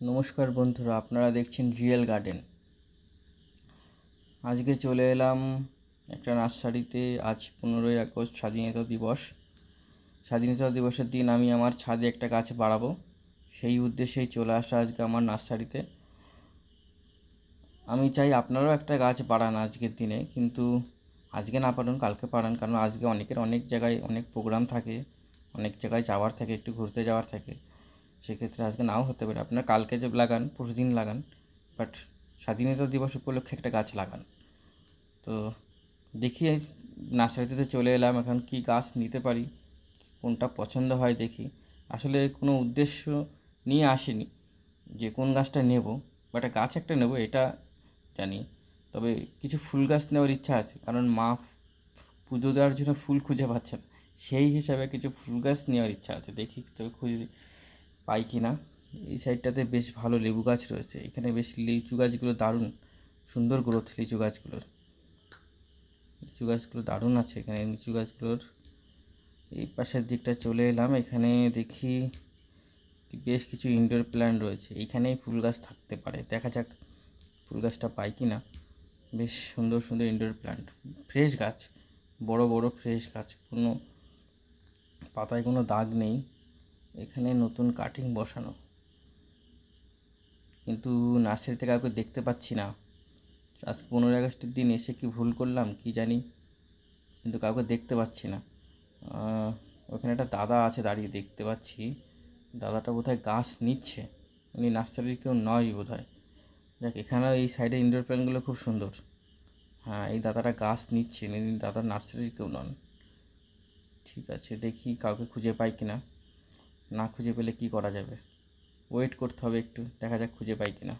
নমস্কার বন্ধুরা, আপনারা দেখছেন রিয়েল গার্ডেন আজকে চলে এলাম একটা নার্সারিতে, আজ পনেরোই আগস্ট, স্বাধীনতা দিবস। স্বাধীনতা দিবসের দিন আমি আমার ছাদে একটা গাছ বাড়াবো। সেই উদ্দেশ্যেই চলে আসা আজকে আমার নার্সারিতে। আমি চাই আপনারাও একটা গাছ বাড়ান আজকের দিনে, কিন্তু আজকে না পারেন কালকে পারেন কারণ আজকে অনেকের অনেক জায়গায় অনেক প্রোগ্রাম থাকে, অনেক জায়গায় যাওয়ার থাকে, একটু ঘুরতে যাওয়ার থাকে। সেক্ষেত্রে আজকে নাও হতে পারে। আপনার কালকে যে লাগান পরশু দিন লাগান বাট স্বাধীনতা দিবস উপলক্ষে একটা গাছ লাগান। তো দেখি নার্সারিতে চলে এলাম, এখন কি গাছ নিতে পারি, কোনটা পছন্দ হয় দেখি। আসলে কোনো উদ্দেশ্য নিয়ে আসিনি যে কোন গাছটা নেব বাট গাছ একটা নেব, এটা জানি। তবে কিছু ফুল গাছ নেওয়ার ইচ্ছা আছে, কারণ মা পুজো দেওয়ার জন্য ফুল খুঁজে পাচ্ছেন সেই হিসাবে কিছু ফুল গাছ নেওয়ার ইচ্ছা আছে, দেখি তবে খুঁজে। পাই কি না, এই সাইডটাতে বেশ ভালো লেবু গাছ রয়েছে। এখানে বেশ লিচু গাছগুলো দারুণ, সুন্দর গ্রোথ লিচু গাছগুলোর। লিচু গাছগুলো দারুণ আছে এখানে, লিচু গাছগুলোর। এই পাশের দিকটা চলে এলাম, এখানে দেখি বেশ কিছু ইনডোর প্ল্যান্ট রয়েছে। এইখানেই ফুল গাছ থাকতে পারে, দেখা যাক ফুল গাছটা পাই কি না। বেশ সুন্দর সুন্দর ইনডোর প্ল্যান্ট ফ্রেশ গাছ, বড় বড় ফ্রেশ গাছ, কোনো পাতায় কোনো দাগ নেই। এখানে নতুন কাটিং বসানো। কিন্তু নার্সারিতে কাউকে দেখতে পাচ্ছি না। আজ পনেরোই আগস্টের দিন এসে কি ভুল করলাম কি জানি, কিন্তু কাউকে দেখতে পাচ্ছি না। ওখানে একটা দাদা আছে দাঁড়িয়ে দেখতে পাচ্ছি। দাদাটা বোধহয় গাছ নিচ্ছে। উনি নার্সারির কেউ নয় বোধহয়। যাক, এখানেও এই সাইডে ইনডোর প্ল্যান্টগুলো খুব সুন্দর। হ্যাঁ এই দাদাটা গাছ নিচ্ছে দাদা নার্সারির কেউ নন। ঠিক আছে, দেখি কাউকে খুঁজে পাই কিনা। না খুঁজে পেলে কি করা যাবে? ওয়েট করতে হবে একটু, দেখা যাক খুঁজে পাই কিনা।